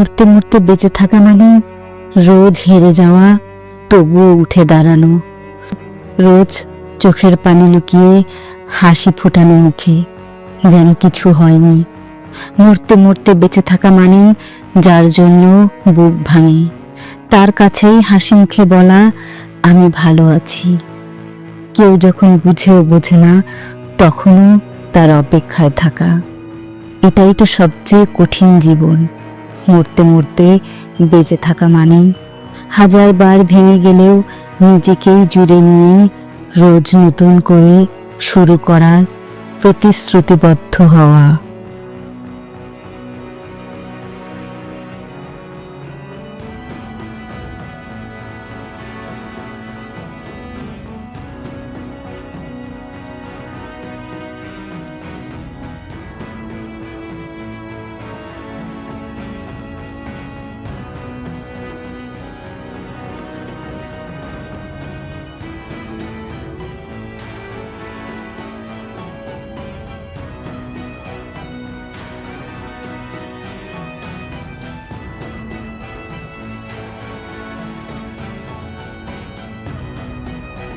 মরতে মরতে বেঁচে থাকা মানে রোজ হেরে যাওয়া, তবুও উঠে দাঁড়ানো। রোজ চোখের পানি লুকিয়ে হাসি ফোটানো মুখে যেন কিছু হয়নি। মরতে মরতে বেঁচে থাকা মানে যার জন্য বুক ভাঙে। তার কাছেই হাসি মুখে বলা, আমি ভালো আছি। কেউ যখন বুঝেও বোঝে না, তখনও তার অপেক্ষায় থাকা। এটাই তো সবচেয়ে কঠিন জীবন। মরতে মরতে বেঁচে থাকা মানে হাজারবার ভেঙে গেলেও নিজেকেই জুড়ে নিয়ে রোজ নতুন করে শুরু করার প্রতিশ্রুতিবদ্ধ হওয়া।